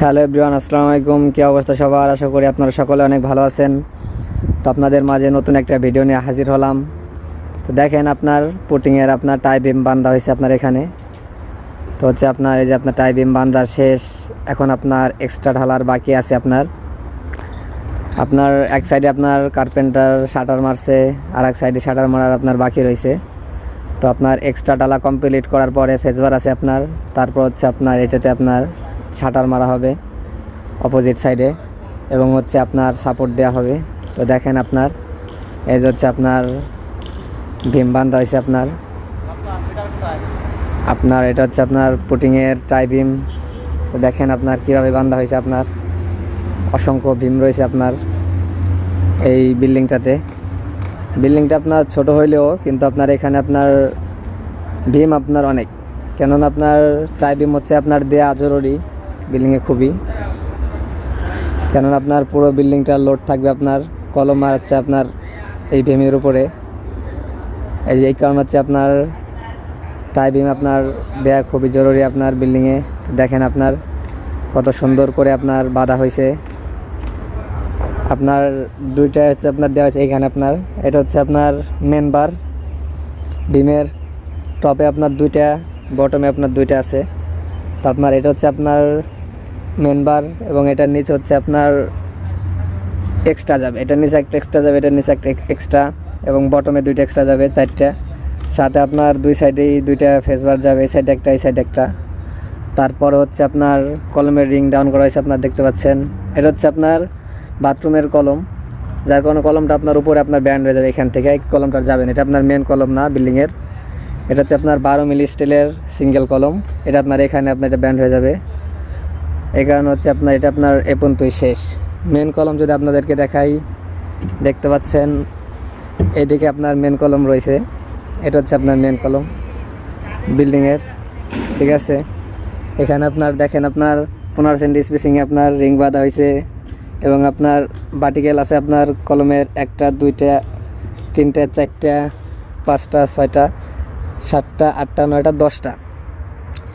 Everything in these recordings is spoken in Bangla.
হ্যালো এভরিওয়ান, আসসালামু আলাইকুম। কী অবস্থা সবার? আশা করি আপনারা সকলে অনেক ভালো আছেন। তো আপনাদের মাঝে নতুন একটা ভিডিও নিয়ে হাজির হলাম। তো দেখেন আপনার পুটিংয়ের আপনার টাই বিম বান্ধা হয়েছে আপনার এখানে। তো হচ্ছে আপনার এই যে আপনার টাই বিম বান্ধা শেষ, এখন আপনার এক্সট্রা ঢালার বাকি আছে আপনার। আপনার এক সাইডে আপনার কার্পেন্টার শাটার মারছে, আর এক সাইডে শাটার মারার আপনার বাকি রয়েছে। তো আপনার এক্সট্রা ডালা কমপ্লিট করার পরে ফেসবার আছে আপনার, তারপর হচ্ছে আপনার এটাতে আপনার শাটার মারা হবে অপোজিট সাইডে এবং হচ্ছে আপনার সাপোর্ট দেওয়া হবে। তো দেখেন আপনার, এই যে হচ্ছে আপনার ভীম বান্ধা হয়েছে আপনার। আপনার এটা হচ্ছে আপনার পুটিংয়ের টাই ভীম তো দেখেন আপনার কীভাবে বান্ধা হয়েছে আপনার। অসংখ্য ভীম রয়েছে আপনার এই বিল্ডিংটাতে। বিল্ডিংটা আপনার ছোট হইলেও কিন্তু আপনার এখানে আপনার ভীম আপনার অনেক। কেননা আপনার ট্রাই ভীম হচ্ছে আপনার দেয়া জরুরি। বিল্ডিংয়ে খুবই। কেননা আপনার পুরো বিল্ডিংটা লোড থাকবে আপনার কলম আর হচ্ছে আপনার এই ভীমের উপরে। এই যে এই কারণ হচ্ছে আপনার টাই ভীম আপনার দেয়া খুবই জরুরি আপনার বিল্ডিংয়ে। দেখেন আপনার কত সুন্দর করে আপনার বাঁধা হয়েছে। আপনার দুইটা হচ্ছে আপনার দেওয়া হয়েছে এইখানে আপনার। এটা হচ্ছে আপনার মেন বার ডিমের টপে আপনার দুইটা বটমে আপনার দুইটা আছে। তো আপনার এটা হচ্ছে আপনার মেন বার এবং এটার নিচে হচ্ছে আপনার এক্সট্রা যাবে। এটার নিচে একটা এক্সট্রা যাবে, এটার নিচে একটা এক্সট্রা এবং বটমে দুইটা এক্সট্রা যাবে চারটা। সাথে আপনার দুই সাইডেই দুইটা ফেস বার যাবে, এই সাইডে একটা, এই সাইডে একটা। তারপর হচ্ছে আপনার কলমের রিং ডাউন করা হয়েছে, আপনার দেখতে পাচ্ছেন। এটা হচ্ছে আপনার বাথরুমের কলম। যার কারণে কলমটা আপনার উপরে আপনার ব্যান্ড হয়ে যাবে এখান থেকে, এই কলমটা যাবেন। এটা আপনার মেন কলম না বিল্ডিংয়ের এটা হচ্ছে আপনার বারো মিলি স্টিলের সিঙ্গেল কলম। এটা আপনার এখানে আপনার এটা ব্যান্ড হয়ে যাবে। এই কারণে হচ্ছে আপনার, এটা আপনার এ পর্যন্তই শেষ। মেন কলম যদি আপনাদেরকে দেখাই, দেখতে পাচ্ছেন এইদিকে আপনার মেন কলম রয়েছে। এটা হচ্ছে আপনার মেন কলম বিল্ডিংয়ের ঠিক আছে? এখানে আপনার, দেখেন আপনার পনেরো সেন্টি স্পেসিংয়ে আপনার রিং বাঁধা হয়েছে এবং আপনার বাটিকেল আছে আপনার কলমের একটা, দুইটা, তিনটা, চারটা, পাঁচটা, ছয়টা, সাতটা, আটটা, নয়টা, দশটা।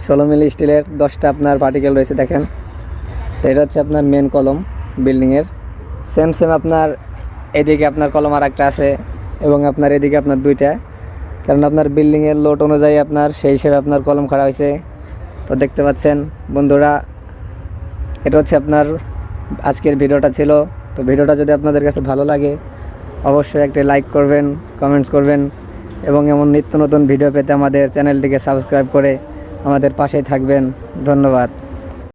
ষোলো মিলি স্টিলের দশটা আপনার পার্টিকেল রয়েছে, দেখেন। তো এটা হচ্ছে আপনার মেন কলম বিল্ডিংয়ের সেম সেম আপনার এদিকে আপনার কলম আর একটা আছে এবং আপনার এদিকে আপনার দুইটা। কারণ আপনার বিল্ডিংয়ের লোড অনুযায়ী আপনার সেই হিসেবে আপনার কলম খাড়া হয়েছে। তো দেখতে পাচ্ছেন বন্ধুরা, এটা হচ্ছে আপনার আজকের ভিডিওটা ছিল। তো ভিডিওটা যদি আপনাদের কাছে ভালো লাগে, অবশ্যই একটি লাইক করবেন কমেন্টস করবেন এবং এমন নিত্য নতুন ভিডিও পেতে আমাদের চ্যানেলটিকে সাবস্ক্রাইব করে আমাদের পাশেই থাকবেন। ধন্যবাদ।